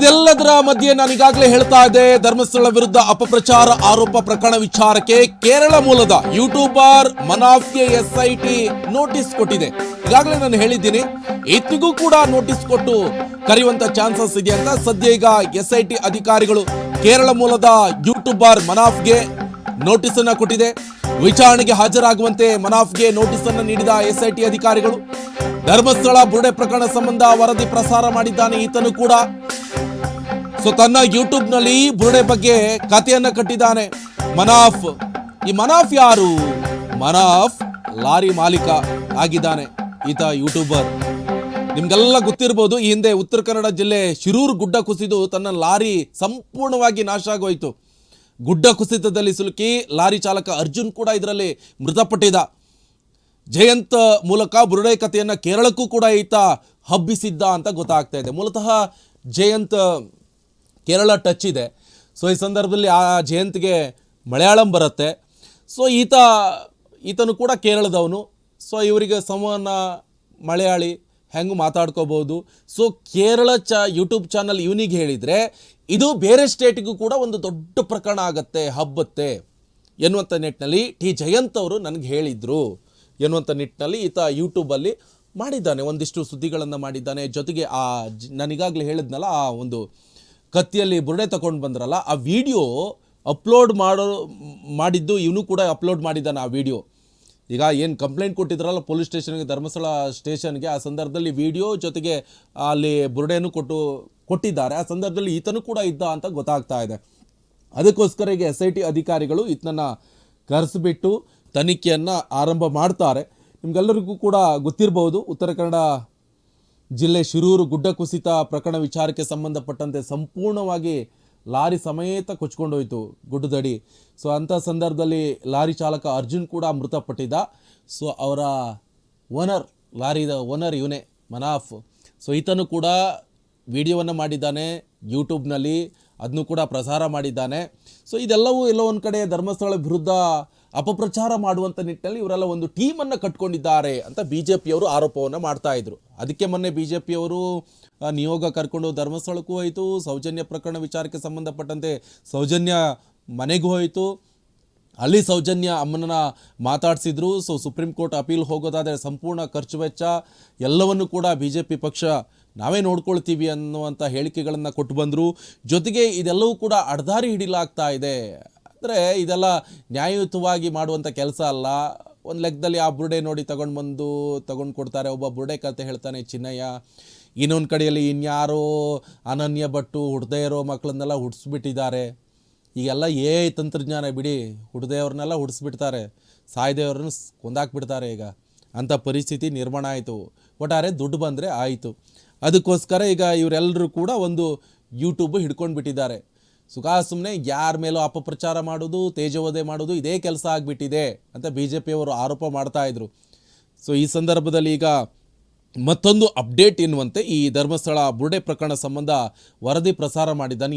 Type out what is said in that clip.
ಇದೆಲ್ಲದರ ಮಧ್ಯೆ ನಾನು ಈಗಾಗಲೇ ಹೇಳ್ತಾ ಇದ್ದೆ ಧರ್ಮಸ್ಥಳ ವಿರುದ್ಧ ಅಪಪ್ರಚಾರ ಆರೋಪ ಪ್ರಕರಣ ವಿಚಾರಕ್ಕೆ ಕೇರಳ ಮೂಲದ ಯೂಟ್ಯೂಬರ್ ಮನಾಫ್ಗೆ ಎಸ್ಐಟಿ ನೋಟಿಸ್ ಕೊಟ್ಟಿದೆ. ಈಗಾಗಲೇ ನಾನು ಹೇಳಿದ್ದೀನಿ ಇತ್ತಿಗೂ ಕೂಡ ನೋಟಿಸ್ ಕೊಟ್ಟು ಕರೆಯುವಂತ ಚಾನ್ಸಸ್ ಇದೆ ಅಂತ. ಸದ್ಯ ಈಗ ಎಸ್ಐಟಿ ಅಧಿಕಾರಿಗಳು ಕೇರಳ ಮೂಲದ ಯೂಟ್ಯೂಬರ್ ಮನಾಫ್ಗೆ ನೋಟಿಸ್ ಅನ್ನ ಕೊಟ್ಟಿದೆ. ವಿಚಾರಣೆಗೆ ಹಾಜರಾಗುವಂತೆ ಮನಾಫ್ಗೆ ನೋಟಿಸ್ ಅನ್ನು ನೀಡಿದ ಎಸ್ಐಟಿ ಅಧಿಕಾರಿಗಳು, ಧರ್ಮಸ್ಥಳ ಬುರುಡೆ ಪ್ರಕರಣ ಸಂಬಂಧ ವರದಿ ಪ್ರಸಾರ ಮಾಡಿದ್ದಾನೆ ಈತನು ಕೂಡ. ಸೊ ತನ್ನ ಯೂಟ್ಯೂಬ್ನಲ್ಲಿ ಬುರುಡೆ ಬಗ್ಗೆ ಕಥೆಯನ್ನ ಕಟ್ಟಿದ್ದಾನೆ. ಮನಾಫ್. ಈ ಮನಾಫ್ ಯಾರು? ಮನಾಫ್ ಲಾರಿ ಮಾಲೀಕ ಆಗಿದ್ದಾನೆ. ಈತ ಯೂಟ್ಯೂಬರ್. ನಿಮ್ಗೆಲ್ಲ ಗೊತ್ತಿರ್ಬೋದು, ಈ ಹಿಂದೆ ಉತ್ತರ ಕನ್ನಡ ಜಿಲ್ಲೆ ಶಿರೂರು ಗುಡ್ಡ ಕುಸಿದು ತನ್ನ ಲಾರಿ ಸಂಪೂರ್ಣವಾಗಿ ನಾಶ ಆಗೋಯ್ತು. ಗುಡ್ಡ ಕುಸಿತದಲ್ಲಿ ಸಿಲುಕಿ ಲಾರಿ ಚಾಲಕ ಅರ್ಜುನ್ ಕೂಡ ಇದರಲ್ಲಿ ಮೃತಪಟ್ಟಿದ ಜಯಂತ್ ಮೂಲಕ ಬುರುಡೆ ಕಥೆಯನ್ನು ಕೇರಳಕ್ಕೂ ಕೂಡ ಈತ ಹಬ್ಬಿಸಿದ್ದ ಅಂತ ಗೊತ್ತಾಗ್ತಾ ಇದೆ. ಮೂಲತಃ ಜಯಂತ್ ಕೇರಳ ಟಚ್ ಇದೆ. ಸೊ ಈ ಸಂದರ್ಭದಲ್ಲಿ ಆ ಜಯಂತ್ಗೆ ಮಲಯಾಳಂ ಬರುತ್ತೆ. ಸೊ ಈತ, ಈತನು ಕೂಡ ಕೇರಳದವನು. ಸೊ ಇವರಿಗೆ ಸಂವಹನ, ಮಲಯಾಳಿ ಹೆಂಗೆ ಮಾತಾಡ್ಕೋಬೋದು ಸೊ ಕೇರಳ ಚ ಯೂಟ್ಯೂಬ್ ಚಾನಲ್ ಇವನಿಗೆ ಹೇಳಿದರೆ, ಇದು ಬೇರೆ ಸ್ಟೇಟಿಗೂ ಕೂಡ ಒಂದು ದೊಡ್ಡ ಪ್ರಕರಣ ಆಗತ್ತೆ, ಹಬ್ಬತ್ತೆ ಎನ್ನುವಂಥ ನಿಟ್ಟಿನಲ್ಲಿ ಟಿ ಜಯಂತ್ ಅವರು ನನಗೆ ಹೇಳಿದರು ಎನ್ನುವಂಥ ನಿಟ್ಟಿನಲ್ಲಿ ಈತ ಯೂಟ್ಯೂಬಲ್ಲಿ ಮಾಡಿದ್ದಾನೆ, ಒಂದಿಷ್ಟು ಸುದ್ದಿಗಳನ್ನು ಮಾಡಿದ್ದಾನೆ. ಜೊತೆಗೆ ಆ ನಾನೀಗಾಗಲೇ ಹೇಳಿದ್ನಲ್ಲ, ಆ ಒಂದು ಕತ್ತಿಯಲ್ಲಿ ಬುರುಡೆ ತಗೊಂಡು ಬಂದ್ರಲ್ಲ, ಆ ವಿಡಿಯೋ ಅಪ್ಲೋಡ್ ಮಾಡೋ, ಮಾಡಿದ್ದು ಇವನು ಕೂಡ ಅಪ್ಲೋಡ್ ಮಾಡಿದ್ದಾನೆ ಆ ವಿಡಿಯೋ. ಈಗ ಏನು ಕಂಪ್ಲೇಂಟ್ ಕೊಟ್ಟಿದ್ರಲ್ಲ ಪೊಲೀಸ್ ಸ್ಟೇಷನ್ಗೆ, ಧರ್ಮಸ್ಥಳ ಸ್ಟೇಷನ್ಗೆ, ಆ ಸಂದರ್ಭದಲ್ಲಿ ವಿಡಿಯೋ ಜೊತೆಗೆ ಅಲ್ಲಿ ಬುರುಡೆಯನ್ನು ಕೊಟ್ಟು, ಕೊಟ್ಟಿದ್ದಾರೆ. ಆ ಸಂದರ್ಭದಲ್ಲಿ ಈತನು ಕೂಡ ಇದ್ದ ಅಂತ ಗೊತ್ತಾಗ್ತಾ ಇದೆ. ಅದಕ್ಕೋಸ್ಕರ ಈಗ ಎಸ್ ಐ ಟಿ ಅಧಿಕಾರಿಗಳು ಈತನನ್ನು ಕರೆಸಿಬಿಟ್ಟು ತನಿಖೆಯನ್ನು ಆರಂಭ ಮಾಡ್ತಾರೆ. ನಿಮಗೆಲ್ಲರಿಗೂ ಕೂಡ ಗೊತ್ತಿರಬಹುದು ಉತ್ತರ ಕನ್ನಡ ಜಿಲ್ಲೆ ಶಿರೂರು ಗುಡ್ಡ ಕುಸಿತ ಪ್ರಕರಣ ವಿಚಾರಕ್ಕೆ ಸಂಬಂಧಪಟ್ಟಂತೆ ಸಂಪೂರ್ಣವಾಗಿ ಲಾರಿ ಸಮೇತ ಕೊಚ್ಕೊಂಡೋಯ್ತು ಗುಡ್ಡದಡಿ. ಸೊ ಅಂಥ ಸಂದರ್ಭದಲ್ಲಿ ಲಾರಿ ಚಾಲಕ ಅರ್ಜುನ್ ಕೂಡ ಮೃತಪಟ್ಟಿದ್ದ. ಸೊ ಅವರ ಓನರ್, ಲಾರಿದ ಓನರ್ ಇವನೇ ಮನಾಫ್. ಸೊ ಈತನು ಕೂಡ ವಿಡಿಯೋವನ್ನು ಮಾಡಿದ್ದಾನೆ, ಯೂಟ್ಯೂಬ್ನಲ್ಲಿ ಅದನ್ನು ಕೂಡ ಪ್ರಸಾರ ಮಾಡಿದ್ದಾನೆ. ಸೊ ಇದೆಲ್ಲವೂ ಎಲ್ಲೋ ಒಂದು ಕಡೆ ಧರ್ಮಸ್ಥಳ ವಿರುದ್ಧ ಅಪಪ್ರಚಾರ ಮಾಡುವಂಥ ನಿಟ್ಟಿನಲ್ಲಿ ಇವರೆಲ್ಲ ಒಂದು ಟೀಮನ್ನು ಕಟ್ಕೊಂಡಿದ್ದಾರೆ ಅಂತ ಬಿ ಜೆ ಪಿಯವರು ಆರೋಪವನ್ನು ಮಾಡ್ತಾ ಇದ್ರು. ಅದಕ್ಕೆ ಮೊನ್ನೆ ಬಿ ಜೆ ಪಿಯವರು ನಿಯೋಗ ಕರ್ಕೊಂಡು ಧರ್ಮಸ್ಥಳಕ್ಕೂ ಹೋಯಿತು, ಸೌಜನ್ಯ ಪ್ರಕರಣ ವಿಚಾರಕ್ಕೆ ಸಂಬಂಧಪಟ್ಟಂತೆ ಸೌಜನ್ಯ ಮನೆಗೂ ಹೋಯಿತು. ಅಲ್ಲಿ ಸೌಜನ್ಯ ಅಮ್ಮನ ಮಾತಾಡಿಸಿದ್ರು. ಸೊ ಸುಪ್ರೀಂ ಕೋರ್ಟ್ ಅಪೀಲ್ ಹೋಗೋದಾದರೆ ಸಂಪೂರ್ಣ ಖರ್ಚು ವೆಚ್ಚ, ಎಲ್ಲವನ್ನು ಕೂಡ ಬಿ ಜೆ ಪಿ ಪಕ್ಷ ನಾವೇ ನೋಡ್ಕೊಳ್ತೀವಿ ಅನ್ನುವಂಥ ಹೇಳಿಕೆಗಳನ್ನು ಕೊಟ್ಟು ಬಂದರು. ಜೊತೆಗೆ ಇದೆಲ್ಲವೂ ಕೂಡ ಅಡ್ದಾರಿ ಹಿಡಿಲಾಗ್ತಾ ಇದೆ. ಅಂದರೆ ಇದೆಲ್ಲ ನ್ಯಾಯಯುತವಾಗಿ ಮಾಡುವಂಥ ಕೆಲಸ ಅಲ್ಲ. ಒಂದು ಲೆಕ್ಕದಲ್ಲಿ ಆ ಬುರುಡೆ ನೋಡಿ ತಗೊಂಡು ಬಂದು ತಗೊಂಡು ಕೊಡ್ತಾರೆ, ಒಬ್ಬ ಬುರುಡೆ ಕತೆ ಹೇಳ್ತಾನೆ, ಚಿನ್ನಯ್ಯ, ಇನ್ನೊಂದು ಕಡೆಯಲ್ಲಿ ಇನ್ಯಾರೋ ಅನನ್ಯ ಭಟ್ಟು ಹುಡ್ದೇ ಇರೋ ಮಕ್ಕಳನ್ನೆಲ್ಲ ಹುಡ್ಸ್ಬಿಟ್ಟಿದ್ದಾರೆ. ಈಗೆಲ್ಲ ಏ ತಂತ್ರಜ್ಞಾನ ಬಿಡಿ, ಹುಡ್ದೇವ್ರನ್ನೆಲ್ಲ ಹುಡ್ಸ್ಬಿಡ್ತಾರೆ. ಸಾಯ್ದೇವ್ರನ್ನ ಕೊಂದಾಕ್ಬಿಡ್ತಾರೆ ಈಗ. ಅಂಥ ಪರಿಸ್ಥಿತಿ ನಿರ್ಮಾಣ ಆಯಿತು. ಒಟ್ಟಾರೆ ದುಡ್ಡು ಬಂದರೆ ಆಯಿತು. ಅದಕ್ಕೋಸ್ಕರ ಈಗ ಇವರೆಲ್ಲರೂ ಕೂಡ ಒಂದು ಯೂಟ್ಯೂಬ್ ಹಿಡ್ಕೊಂಡು ಬಿಟ್ಟಿದ್ದಾರೆ ಸುಖ ಸುಮ್ಮನೆ ಯಾರ ಮೇಲೂ ಅಪಪ್ರಚಾರ ಮಾಡೋದು, ತೇಜೋವಧೆ ಮಾಡೋದು ಇದೇ ಕೆಲಸ ಆಗಿಬಿಟ್ಟಿದೆ ಅಂತ ಬಿ ಜೆ ಪಿಯವರು ಆರೋಪ ಮಾಡ್ತಾ ಇದ್ರು. ಸೊ ಈ ಸಂದರ್ಭದಲ್ಲಿ ಈಗ ಮತ್ತೊಂದು ಅಪ್ಡೇಟ್ ಎನ್ನುವಂತೆ ಈ ಧರ್ಮಸ್ಥಳ ಬುರುಡೆ ಪ್ರಕರಣ ಸಂಬಂಧ ವರದಿ ಪ್ರಸಾರ ಮಾಡಿದ್ದಾನೆ.